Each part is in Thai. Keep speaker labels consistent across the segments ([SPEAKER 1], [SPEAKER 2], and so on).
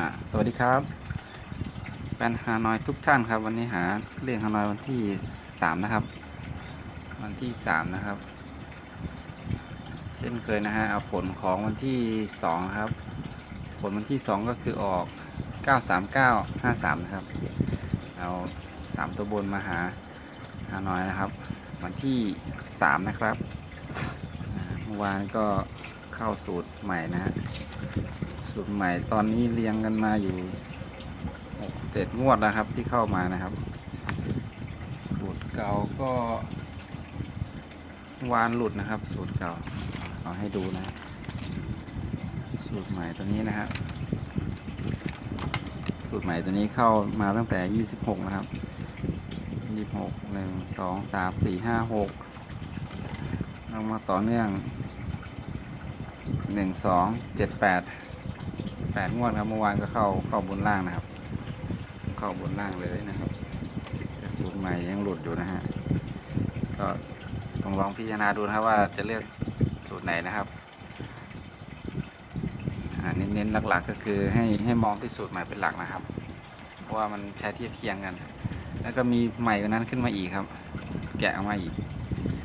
[SPEAKER 1] อะสวัสดีครับแฟนฮานอยทุกท่านครับ วันนี้หาเรื่องฮานอยวันที่สามนะครับ วันที่สามนะครับ เช่นเคยนะฮะเอาผลของวันที่สองครับ ผลวันที่สองก็คือออกเก้าสามเก้าห้าสามนะครับ เอาสามตัวบนมาหาฮานอยนะครับ วันที่สามนะครับเมื่อวานก็เข้าสูตรใหม่นะฮะ สูตรใหม่ตอนนี้เรียงกันมาอยู่เจ็ดงวดแล้วครับที่เข้ามานะครับ สูตรเก่าก็วานหลุดนะครับ สูตรเก่าเอาให้ดูนะสูตรใหม่ตัวนี้นะครับสูตรใหม่ตัวนี้เข้ามาตั้งแต่ 26 นะครับ 26 1 2 3 4 5 6แล้วมาต่อเนื่อง 1 2 7 8 แปดงวดครับเมื่อวานก็เข้าเข้าบนล่างนะครับ เข้าบนล่างเลยนะครับสูตรใหม่ยังหลุดอยู่นะฮะก็ต้องลองพิจารณาดูนะครับว่าจะเลือกสูตรไหนนะครับอ่าเน้นๆหลักๆก็คือให้ให้มองที่สูตรใหม่เป็นหลักนะครับ เพราะว่ามันใช้เทียบเคียงกัน แล้วก็มีใหม่กว่านั้นขึ้นมาอีกครับ แกะออกมาอีก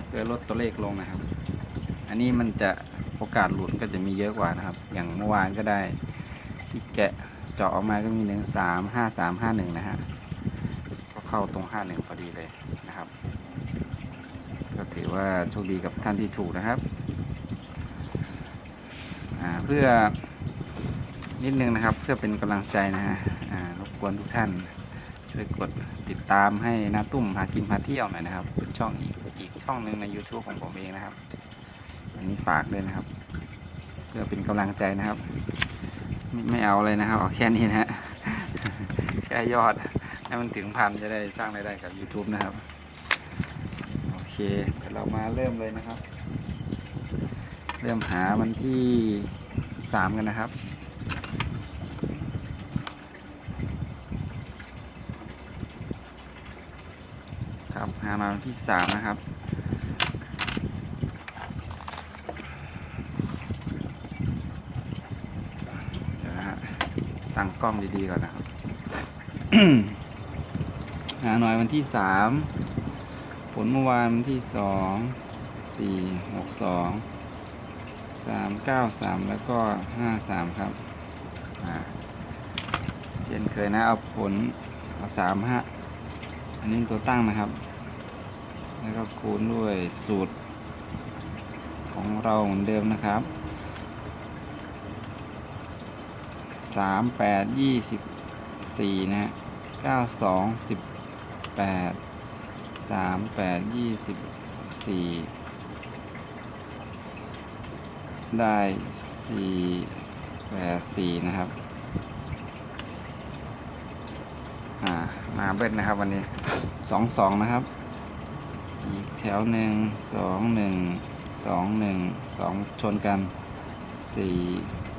[SPEAKER 1] เพื่อลดตัวเลขลงนะครับ อันนี้มันจะโอกาสหลุดก็จะมีเยอะกว่านะครับ อย่างเมื่อวานก็ได้ ที่แกะเจาะออกมาก็มีหนึ่งสามห้าสามห้าหนึ่งนะฮะก็เข้าตรงห้าหนึ่งพอดีเลยนะครับ ก็ถือว่าโชคดีกับท่านที่ถูกนะครับเพื่อนิดนึงนะครับเพื่อเป็นกำลังใจนะฮะรบกวนทุกท่านช่วยกดติดตามให้น้าตุ้มพากินพาเที่ยวหน่อยนะครับเป็นช่องอีกอีกช่องหนึ่งใน YouTube ของผมเองนะครับ อันนี้ฝากด้วยนะครับ เพื่อเป็นกำลังใจนะครับ ไม่เอาเลยนะครับเอาแค่นี้นะฮะแค่ยอด ให้มันถึงพันจะได้สร้างรายได้กับ YouTube นะครับ โอเคเดี๋ยวเรามาเริ่มเลยนะครับ เริ่มหาวันที่สามกันนะครับครับหามาวันที่สามนะครับ เดี๋ยวนะฮะ ตั้งกล้องดีๆก่อนนะครับหาหน่อยวันที่สามผลเมื่อวานวันที่สองสี่หกสองสามเก้าสามแล้วก็ห้าสามครับเช่นเคยนะเอาผลเอาสามฮะอันนี้ตัวตั้งนะครับ แล้วก็คูณด้วยสูตรของเราเหมือนเดิมนะครับ สามแปดยี่สิบสี่นะฮะเก้าสองสิบแปดสามแปดยี่สิบสี่ได้สี่แปดสี่นะครับ อ่า มาเบิ้ลนะครับวันนี้สองสองนะครับ อีกแถวหนึ่งสองหนึ่งสองหนึ่งสองชนกันสี่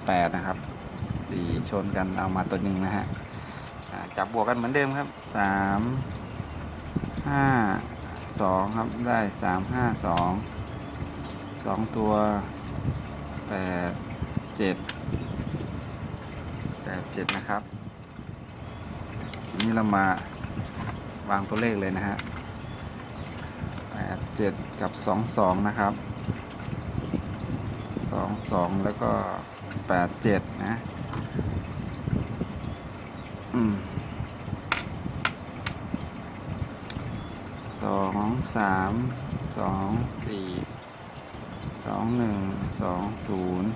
[SPEAKER 1] แปดนะครับ สี่ชนกันเอามาตัวหนึ่งนะฮะจับบวกกันเหมือนเดิมครับสามห้าสองครับได้สามห้าสองสองตัวแปดเจ็ดแปดเจ็ดนะครับนี้เรามาวางตัวเลขเลยนะฮะแปดเจ็ดกับสองสองนะครับสองสองแล้วก็แปดเจ็ดนะ สองสามสองสี่สองหนึ่งสองศูนย์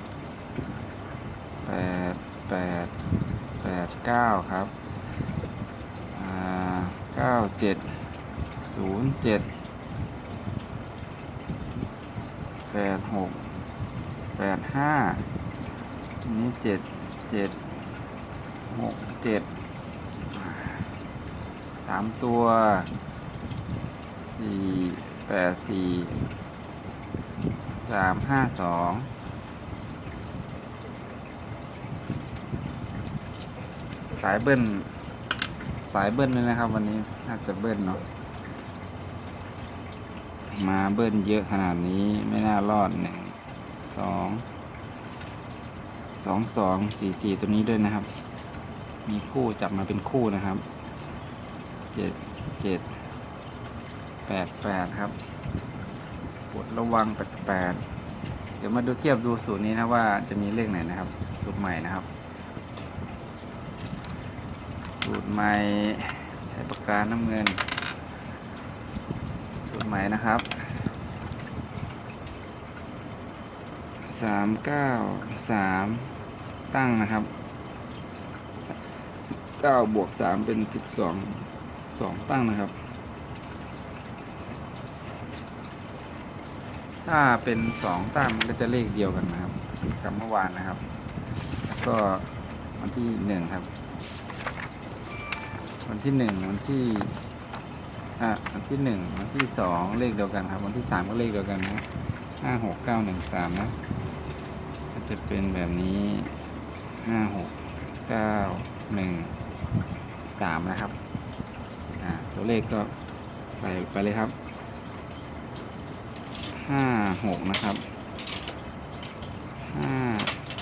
[SPEAKER 1] แปดแปดแปดเก้าครับเก้าเจ็ดศูนย์เจ็ดแปดหกแปดห้านนี้เจ็ดเจ็ดหกเจ็ด สามตัวสี่แปดสี่สามห้าสองสายเบิ้ลสายเบิ้ลเลยนะครับ วันนี้น่าจะเบิ้ลเนาะมาเบิ้ลเยอะขนาดนี้ไม่น่ารอดหนึ่งสองสองสองสี่สี่ตัวนี้ด้วยนะครับ มีคู่จับมาเป็นคู่นะครับ เจ็ดเจ็ดแปดแปดครับกดระวังแปดแปดเดี๋ยวมาดูเทียบดูสูตรนี้นะว่าจะมีเลขไหนนะครับ สูตรใหม่นะครับ สูตรใหม่ใช้ปากกาน้ำเงิน สูตรใหม่นะครับสามเก้าสามตั้งนะครับเก้าบวกสามเป็นสิบสอง สองตั้งนะครับ ถ้าเป็นสองตั้งมันก็จะเลขเดียวกันนะครับกับเมื่อวานนะครับ แล้วก็วันที่หนึ่งครับ วันที่หนึ่งวันที่อะวันที่หนึ่งวันที่สองเลขเดียวกันครับ วันที่สามก็เลขเดียวกันนะห้าหกเก้าหนึ่งสามนะก็จะเป็นแบบนี้ห้าหกเก้าหนึ่งสามนะครับาตัวเลขก็ใส่ไปเลยครับห้าหกนะครับห้า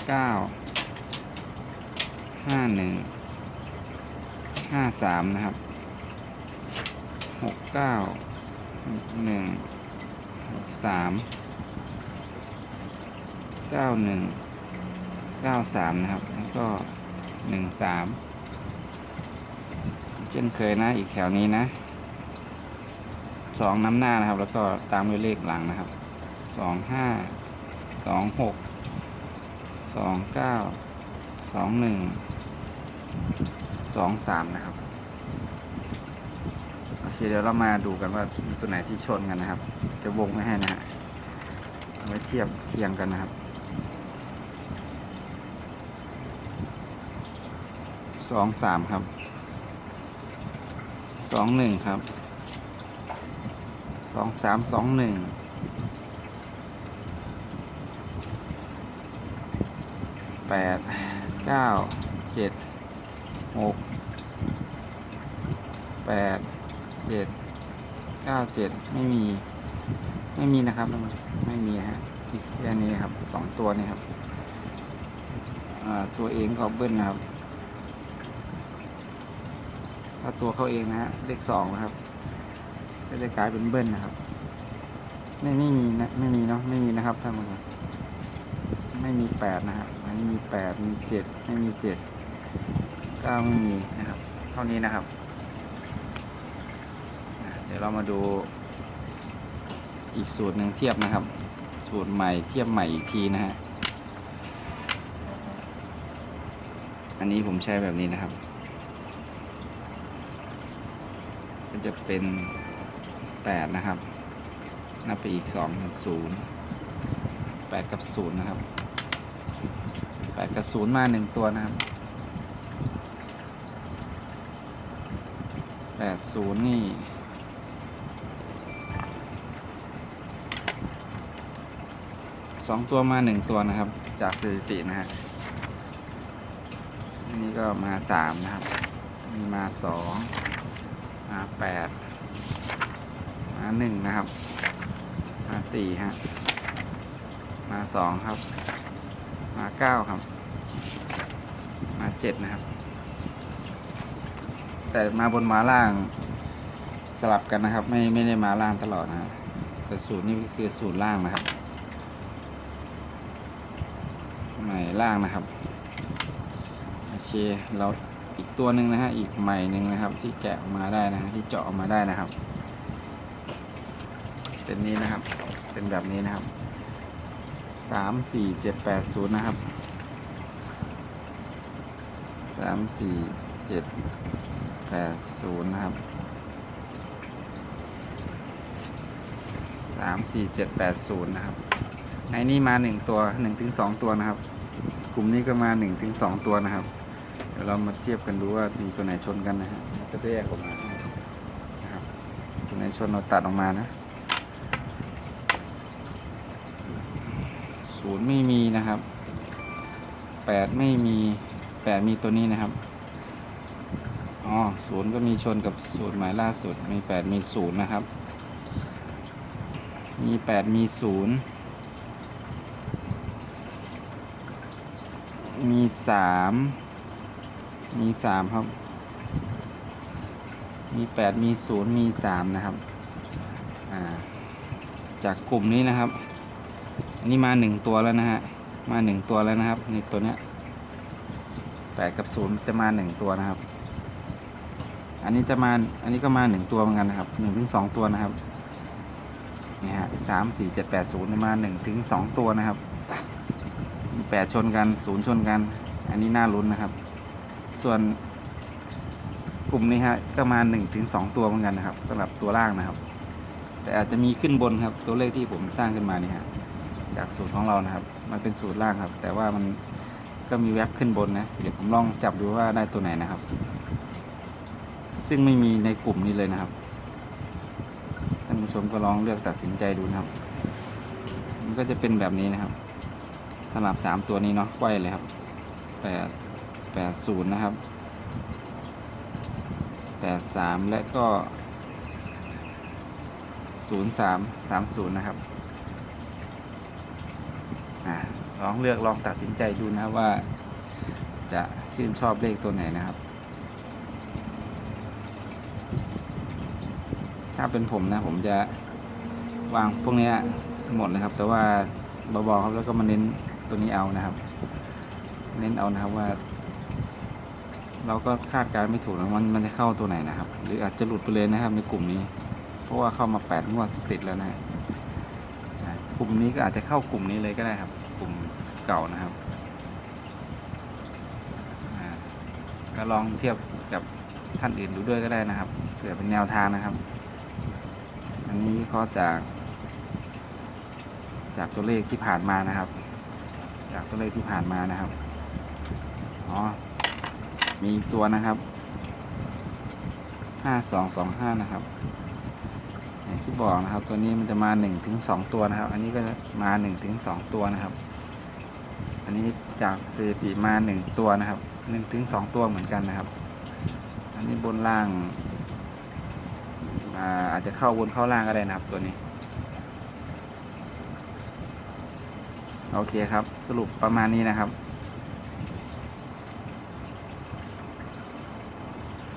[SPEAKER 1] เก้าห้าหนึ่งห้าสามนะครับหกเก้าหนึ่งหกสามเก้าหนึ่งเก้าสามนะครับ แล้วก็หนึ่งสาม เช่นเคยนะอีกแถวนี้นะสองน้ำหน้านะครับ แล้วก็ตามด้วยเลขหลังนะครับสองห้าสองหกสองเก้าสองหนึ่งสองสามนะครับโอเคเดี๋ยวเรามาดูกันว่ามีตัวไหนที่ชนกันนะครับ จะวงไม่ให้นะฮะเอาไว้เทียบเคียงกันนะครับสองสามครับ สองหนึ่งครับสองสามสองหนึ่งแปดเก้าเจ็ดหกแปดเจ็ดเก้าเจ็ดไม่มี ไม่มีนะครับไม่มีฮะมีแค่นี้ครับสองตัวนี้ครับตัวเองก็เบิ้ลนะครับ ถ้าตัวเขาเองนะฮะเลขสองนะครับ ก็จะกลายเป็นเบิ้ลนะครับ ไม่ไม่มีนะไม่มีเนาะไม่มีนะครับท่านผู้ชมไม่มีแปดนะครับอันนี้มีแปดมีเจ็ดไม่มีเจ็ดก็ไม่มีนะครับ เท่านี้นะครับเดี๋ยวเรามาดูอีกสูตรหนึ่งเทียบนะครับ สูตรใหม่เทียบใหม่อีกทีนะฮะอันนี้ผมใช้แบบนี้นะครับ ก็จะเป็นแปดนะครับ นับไปอีกสองเป็นศูนย์แปดกับศูนย์นะครับแปดกับศูนย์มาหนึ่งตัวนะครับแปดศูนย์นี่สองตัวมาหนึ่งตัวนะครับ จากสถิตินะฮะนนี้ก็มาสามนะครับ มีมาสอง มาแปดมาหนึ่งนะครับ มาสี่ฮะ มาสองครับ มาเก้าครับ มาเจ็ดนะครับ แต่มาบนมาล่างสลับกันนะครับ ไม่ไม่ได้มาล่างตลอดนะครับแต่สูตรนี้ก็คือสูตรล่างนะครับใหม่ล่างนะครับ โอเคเรา อีกตัวหนึ่งนะฮะอีกใหม่หนึ่งนะครับ ที่แกะออกมาได้นะฮะที่เจาะออกมาได้นะครับ เป็นนี้นะครับ เป็นแบบนี้นะครับสามสี่เจ็ดแปดศูนย์นะครับสามสี่เจ็ดแปดศูนย์นะครับสามสี่เจ็ดแปดศูนย์นะครับในนี้มาหนึ่งตัวหนึ่งถึงสองตัวนะครับ กลุ่มนี้ก็มาหนึ่งถึงสองตัวนะครับ เดี๋ยวเรามา ทียบกันดูว่ามีตัวไหนชนกันนะฮะมันก็จะแยกออกมานะครับตัวไหนชนเราตัดออกมานะศูนย์ไม่มีนะครับแปดไม่มีแปดมีตัวนี้นะครับอ๋อศูนย์ก็มีชนกับสูตรหมายล่าสุดมีแปดมีศูนย์นะครับ มีแปดมีศูนย์มีสาม มีสามครับ มีแปดมีศูนย์มีสามนะครับ อ่า จากกลุ่มนี้นะครับ อันนี้มาหนึ่งตัวแล้วนะฮะ มาหนึ่งตัวแล้วนะครับในตัวเนี้ยแปดกับศูนย์จะมาหนึ่งตัวนะครับ อันนี้จะมา อันนี้ก็มาหนึ่งตัวเหมือนกันนะครับหนึ่งถึงสองตัวนะครับนี่ฮะสามสี่เจ็ดแปดศูนย์มาหนึ่งถึงสองตัวนะครับมีแปดชนกันศูนย์ชนกัน อันนี้น่าลุ้นนะครับ ส่วนกลุ่มนี้ฮะก็มาหนึ่งถึงสองตัวเหมือนกันนะครับสำหรับตัวล่างนะครับ แต่อาจจะมีขึ้นบนครับตัวเลขที่ผมสร้างขึ้นมานี่ฮะจากสูตรของเรานะครับ มันเป็นสูตรล่างครับ แต่ว่ามันก็มีแว็บขึ้นบนนะเดี๋ยวผมลองจับดูว่าได้ตัวไหนนะครับ ซึ่งไม่มีในกลุ่มนี้เลยนะครับท่านผู้ชมก็ลองเลือกตัดสินใจดูนะครับ มันก็จะเป็นแบบนี้นะครับสำหรับสามตัวนี้เนาะไขว้เลยครับแปดแปดศูนย์นะครับแปดสามและก็ศูนย์สามสามศูนย์นะครับอลองเลือกลองตัดสินใจดูนะว่าจะชื่นชอบเลขตัวไหนนะครับ ถ้าเป็นผมนะผมจะวางพวกนี้หมดเลยครับ แต่ว่าเบาๆครับแล้วก็มาเน้นตัวนี้เอานะครับ เน้นเอานะครับว่า เราก็คาดการไม่ถูกนะมันมันจะเข้าตัวไหนนะครับ หรืออาจจะหลุดไปเลยนะครับ ในกลุ่มนี้ เพราะว่าเข้ามาแปดงวดติดแล้วนะกลุ่มนี้ก็อาจจะเข้ากลุ่มนี้เลยก็ได้ครับ กลุ่มเก่านะครับก็ลองเทียบกับท่านอื่นดูด้วยก็ได้นะครับเผื่อเป็นแนวทางนะครับ อันนี้วิเคราจาก จากตัวเลขที่ผ่านมานะครับ จากตัวเลขที่ผ่านมานะครับอ๋อ มีตัวนะครับห้าสองสองห้านะครับอย่างที่บอกนะครับ ตัวนี้มันจะมาหนึ่งถึงสองตัวนะครับ อันนี้ก็จะมาหนึ่งถึงสองตัวนะครับ อันนี้จากสถิติมาหนึ่งตัวนะครับหนึ่งถึงสองตัวเหมือนกันนะครับ อันนี้บนล่างอาอาจจะเข้าบนเข้าล่างก็ได้นะครับตัวนี้ โอเคครับ สรุปประมาณนี้นะครับ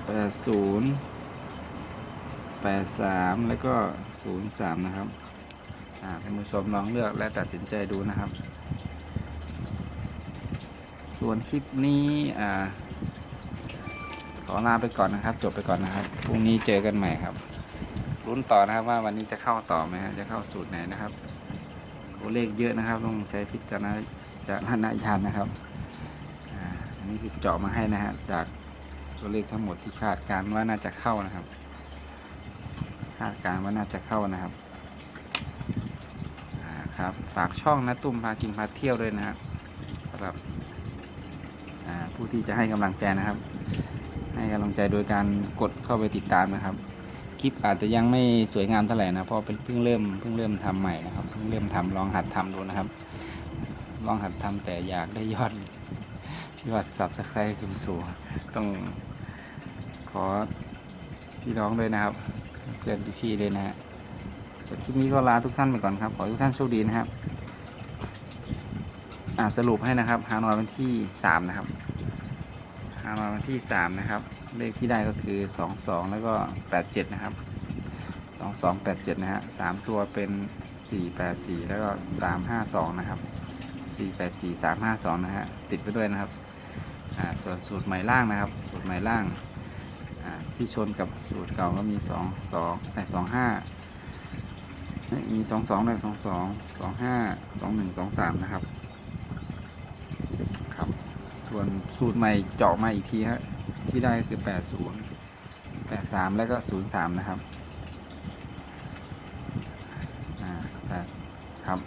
[SPEAKER 1] แป ดศูนย์แปดสามแล้วก็ศูนย์สามนะครับอ่าท่านผู้ชมลองเลือกและตัดสินใจดูนะครับ ส่วนคลิปนี้อ่าขอลาไปก่อนนะครับ จบไปก่อนนะครับพรุ่งนี้เจอกันใหม่ครับลุ้นต่อนะครับว่าวันนี้จะเข้าต่อไหมฮะจะเข้าสูตรไหนนะครับตัวเลขเยอะนะครับต้องใช้พิจารณาจารณญาณนะครับอ่าอันนี้คือเจาะมาให้นะฮะจาก ตัวเลขทั้งหมดที่คาดการณ์ว่าน่าจะเข้านะครับ คาดการณ์ว่าน่าจะเข้านะครับครับฝากช่องนะตุ้มพากินพาเที่ยวด้วยนะครับสำหรับผู้ที่จะให้กำลังใจนะครับ ให้กำลังใจโดยการกดเข้าไปติดตามนะครับ คลิปอาจจะยังไม่สวยงามเท่าไหร่นะเพราะเป็นเพิ่งเริ่มเพิ่งเริ่มทำใหม่นะครับเพิ่งเริ่มทำลองหัดทำดูนะครับ ลองหัดทำแต่อยากได้ยอดยอด subscribe สูงๆต้อง ขอพี่น้องด้วยนะครับ เพื่อนพี่ๆเลยนะฮะส่วนคลิปนี้ก็ลาทุกท่านไปก่อนครับ ขอทุกท่านโชคดีนะครับ อ่าสรุปให้นะครับฮานอยวันที่สามนะครับหามาวันที่สามนะครับ เลขที่ได้ก็คือสองสองแล้วก็แปดเจ็ดนะครับสองสองแปดเจ็ดนะฮะสามตัวเป็นสี่แปดสี่แล้วก็สามห้าสองนะครับสี่แปดสี่สามห้าสองนะฮะติดไปด้วยนะครับอ่าส่วนสูตรใหม่ล่างนะครับ สูตรใหม่ล่างอ่า ที่ชนกับสูตรเก่าก็มีสองสองแต่สองห้ามีสองสองแล้วสองสองสองห้าสองหนึ่งสองสามนะครับ ครับส่วนสูตรใหม่เจาะมาอีกทีฮะที่ได้ก็คือ80 83แปดสามแล้วก็03นะครับอ่าแต่ครับ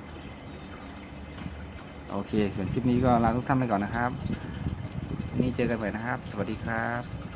[SPEAKER 1] โอเคส่วนคลิปนี้ก็ลาทุกท่านไปก่อนนะครับนนี้เจอกันใหม่นะครับ สวัสดีครับ